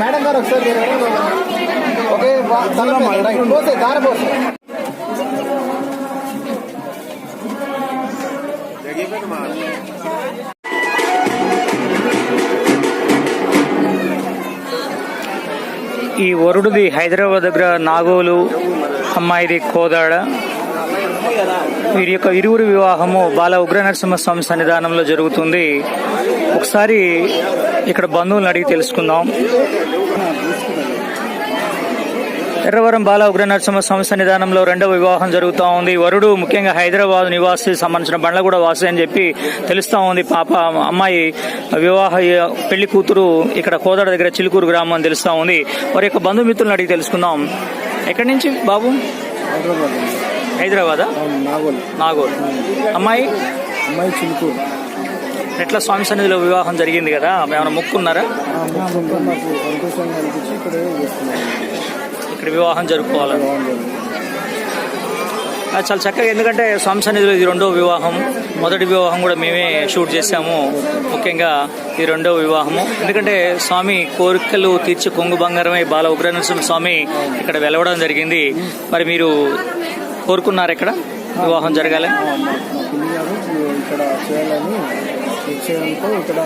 Madam గారు ఒకసారి దార పోసే ఈ వరుడిది హైదరాబాద్ దగ్గర నాగోలు అమ్మాయిది కోదాడ. వీరి యొక్క ఇరువురు వివాహము బాల ఉగ్ర నరసింహస్వామి సన్నిధానంలో జరుగుతుంది. ఒకసారి ఇక్కడ బంధువులను అడిగి తెలుసుకుందాం. ఎర్రవరం బాల ఉగ్ర నరసింహస్వామి సన్నిధానంలో రెండవ వివాహం జరుగుతూ ఉంది. వరుడు ముఖ్యంగా హైదరాబాద్ నివాసి సంబంధించిన బండ్లగూడ వాసి అని చెప్పి తెలుస్తా ఉంది. పాప అమ్మాయి వివాహ పెళ్ళి కూతురు ఇక్కడ కోదాడ దగ్గర చిలుకూరు గ్రామం అని తెలుస్తా ఉంది. వారి యొక్క బంధుమిత్రులను అడిగి తెలుసుకుందాం. ఎక్కడి నుంచి బాబు? హైదరాబాద్. హైదరాబాదా? నాగోల్. నాగోల్. అమ్మాయి? అమ్మాయి చిలుకూరు. ఎట్లా స్వామి సన్నిధిలో వివాహం జరిగింది కదా? ఏమైనా మొక్కున్నారా? ఇక్కడ వివాహం జరుపుకోవాలి? చాలా చక్కగా ఎందుకంటే స్వామి సన్నిధిలో ఇది రెండో వివాహం మొదటి వివాహం కూడా మేమే షూట్ చేశాము. ముఖ్యంగా ఈ రెండో వివాహము. ఎందుకంటే స్వామి కోరికలు తీర్చి కొంగు బంగారమై బాల ఉగ్రనరసింహ స్వామి ఇక్కడ వెలవడం జరిగింది. మరి మీరు కోరుకున్నారు ఇక్కడ వివాహం జరగాలి ఇక్కడ చేయాలని నిశ్చయంతో ఇక్కడ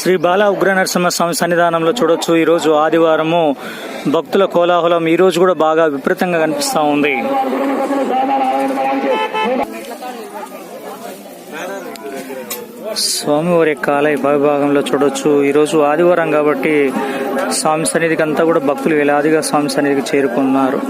శ్రీ బాల ఉగ్ర నరసింహ స్వామి సన్నిధానంలో చూడొచ్చు. ఈ రోజు ఆదివారము భక్తుల కోలాహలం ఈ రోజు కూడా బాగా విపరీతంగా కనిపిస్తా ఉంది. స్వామివారి యొక్క ఆలయ భాగంలో చూడొచ్చు. ఈ రోజు ఆదివారం కాబట్టి స్వామి సన్నిధికి అంతా కూడా భక్తులు వేలాదిగా స్వామి సన్నిధికి చేరుకున్నారు.